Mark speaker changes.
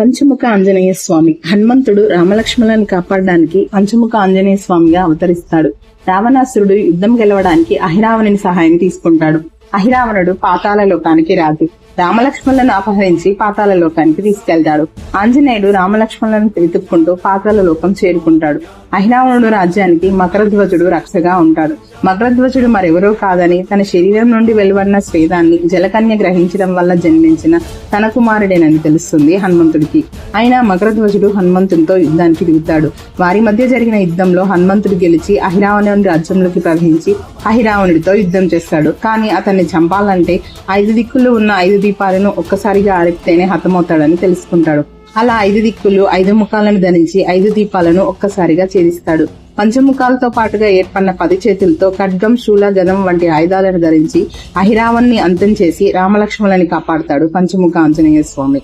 Speaker 1: పంచముఖ ఆంజనేయ స్వామి. హనుమంతుడు రామలక్ష్మణులను కాపాడడానికి పంచముఖ ఆంజనేయ స్వామిగా అవతరిస్తాడు. రావణాసురుడు యుద్ధం గెలవడానికి అహిరావణుని సహాయం తీసుకుంటాడు. అహిరావణుడు పాతాల లోకానికి రాజు. రామలక్ష్మణులను అపహరించి పాతాల లోకానికి తీసుకెళ్తాడు. ఆంజనేయుడు రామలక్ష్మణులను వెతుక్కుంటూ పాతాల లోకం చేరుకుంటాడు. అహిరావణుడు రాజ్యానికి మకరధ్వజుడు రక్షగా ఉంటాడు. మకరధ్వజుడు మరెవరో కాదని తన శరీరం నుండి వెలువడిన స్వేదాన్ని జలకన్య గ్రహించడం వల్ల జన్మించిన తన కుమారుడేనని తెలుస్తుంది హనుమంతుడికి. అయినా మకరధ్వజుడు హనుమంతుడితో యుద్ధానికి దిగుతాడు. వారి మధ్య జరిగిన యుద్ధంలో హనుమంతుడు గెలిచి అహిరావణుని రాజ్యంలోకి ప్రవహించి అహిరావణుడితో యుద్ధం చేస్తాడు. కానీ అతన్ని చంపాలంటే ఐదు దిక్కులు ఉన్న ఐదు దీపాలను ఒక్కసారిగా ఆరిపితేనే హతమవుతాడని తెలుసుకుంటాడు. అలా ఐదు దిక్కులు ఐదు ముఖాలను ధరించి ఐదు దీపాలను ఒక్కసారిగా ఛేదిస్తాడు. పంచముఖాలతో పాటుగా ఏర్పడిన పది చేతులతో ఖడ్గం శూల గదం వంటి ఆయుధాలను ధరించి అహిరావణ్ణి అంతం చేసి రామలక్ష్మణులని కాపాడుతాడు పంచముఖ ఆంజనేయ స్వామి.